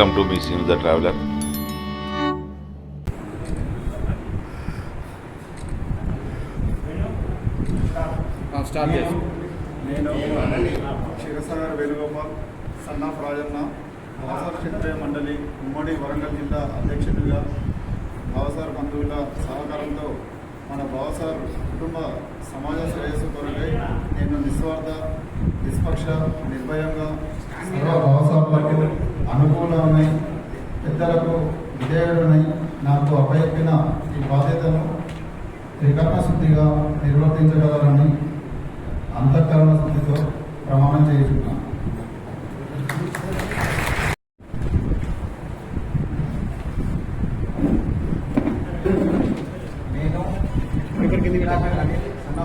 Welcome to me scene the traveller start నేను Ksheerasagar Venugopal son of Rajanna Bhavsar Kshatriya మండలి ఉమ్మడి వరంగల్ జిల్లా అధ్యక్షుడిగా భావసార్ బంధువుల సహకారంతో మన భావసార్ కుటుంబ సమాజ శ్రేయస్సు కొరకై నేను నిస్వార్థ నిష్పక్ష నిర్భయంగా సర్వ భావసారులకు అనుకూలమై పెద్దలకు విధేయుడనై నాకు అప్పయప్పిన ఈ బాధ్యతను త్రికర్మశుద్ధిగా నిర్వర్తించగలరని అంతఃకరణ శుద్ధితో ప్రమాణం చేస్తున్నాను నేను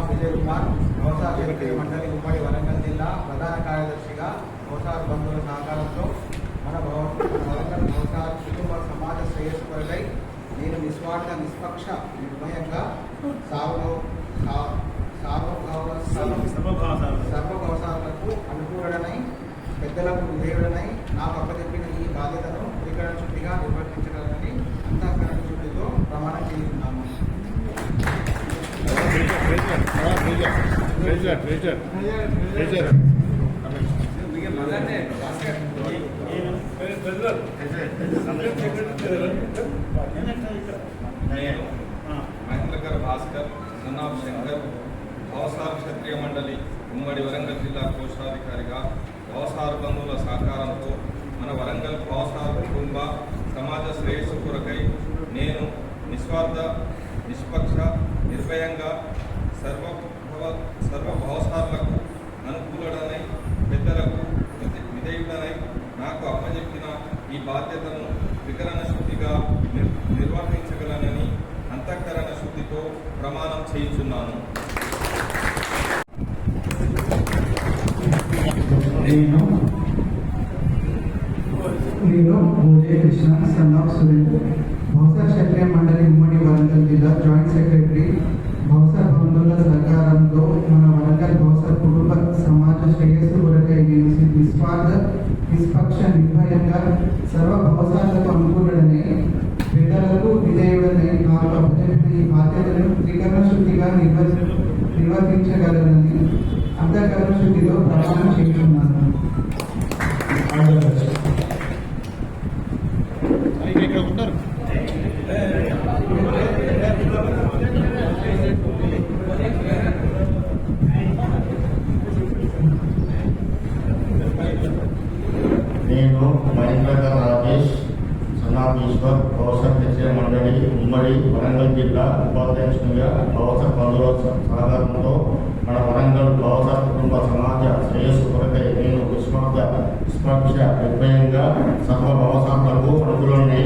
విజయ్ కుమార్ వ్యవసాయ మండలి ఉమ్మడి వరంగల్ జిల్లా ప్రధాన కార్యదర్శిగా వ్యవసాయ బంధువుల సహకారంతో మన వ్యవసాయ కుటుంబ సమాజ శ్రేయస్సు కొరకై నేను నిస్వార్థ నిష్పక్ష నిర్భయంగా సాగులో సర్వభవసాలకు అనుకూలనై పెద్దలకు విధేయుడనై నాకు అప్పచెప్పిన ఈ బాధ్యతను త్రికరణ శుద్ధిగా నిర్వర్తించగలనని అంతఃకరణ శుద్ధితో ప్రమాణం చేస్తున్నాను. మహేంద్రకర్ భాస్కర్ సన్నాఫ్ శంకర్ వ్యవసాయ క్షత్రియ మండలి ఉమ్మడి వరంగల్ జిల్లా కోశాధికారిగా వ్యవసాయ బంధువుల సహకారంతో మన వరంగల్ వ్యవసాయ కుటుంబ సమాజ శ్రేయస్సు కొరకై నేను నిస్వార్థ నిష్పక్ష నిర్భయంగా సర్వ సర్వ వ్యవసాయాలకు అనుకూలడనై పెద్దలకు విధే- విధేయుడనై నాకు అప్పచెప్పిన ఈ బాధ్యతను వికరణ శుద్ధిగా నిర్ నిర్వర్తించగలనని మీకు ప్రమాణం చేయించున్నాను. నేను నేను భోజే కృష్ణ సన్ ఆఫ్ సురేంద్ర. బహుశా క్షత్రియ మండలి ఉమ్మడి వరంగల్ జిల్లా జాయింట్ సెక్రటరీ. బహుశా బంధువుల సహకారంతో మన వరంగల్ బహుశా కుటుంబ సమాజ శ్రేయస్సు కొరకై నేను నిస్వార్థ నిష్పక్ష నిర్భయంగా సర్వ బహుశాలకు అనుకూలడని బిడ్డలకు విధేయుడని నాకు అప్పచెప్పిన ఈ బాధ్యతను త్రికరణ శుద్ధిగా నిర్వ నిర్వర్తించగలనని అంతఃకరణ శుద్ధిలో ప్రమాణం చేస్తున్నాను ఇక్కడ ఉంటారు నేను మహేంద్రకర్ రాజేష్ సన్నాపీశ్వర్ ప్రొఫెసర్ హెచ్ఏ మండలి ఉమ్మడి వరంగల్ జిల్లా ఉపాధ్యక్షునిగా ప్రొఫెసర్ బంధువుల సహకారంతో మన వరంగల్ ప్రొఫెసర్ కుటుంబ సమాజ శ్రేయస్సు కొరకై నేను విస్మర్థ స్పర్శ నిర్భయంగా సర్వ భవసాంతలకు అనుకూలమై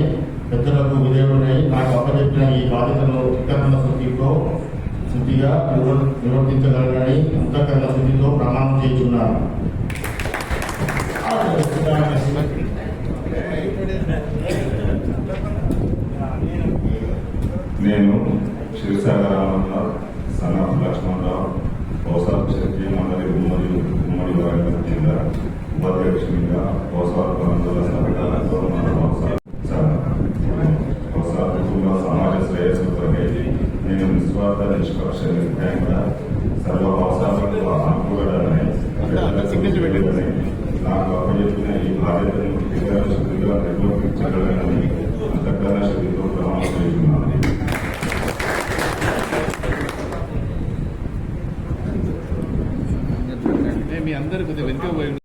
పెద్దలకు విధేయుడై నాకు అప్పచెప్పిన ఈ బాధ్యతను త్రికరణ శుద్ధితో శుద్ధిగా నిర్వర్తించగలనని అంతఃకరణ శుద్ధితో ప్రమాణం చేస్తున్నాను నేను క్షీరసాగరంలో సన్నాఫ్ లక్ష్మణరావు వ్యవసాయ క్షత్రియ మండలి ఉమ్మడి ఉమ్మడి వరంగల్ జిల్లా ఉపాధ్యక్షునిగా వ్యవసాయ బంధువుల సహకారంతో మన వ్యవసాయ కుటుంబ సమాజ శ్రేయస్సు కొరకై నేను నిస్వార్థ నిష్పక్ష నిర్భయంగా సర్వ అనుకూలడని నాకు అప్పచెప్పిన ఈ బాధ్యతను వికరణ శుద్ధిగా నిర్వర్తించగలనని అంతఃకరణ శుద్ధితో ప్రమాణం చేస్తున్నాను మీ అందరు కొద్దిగా వెనుక పోయి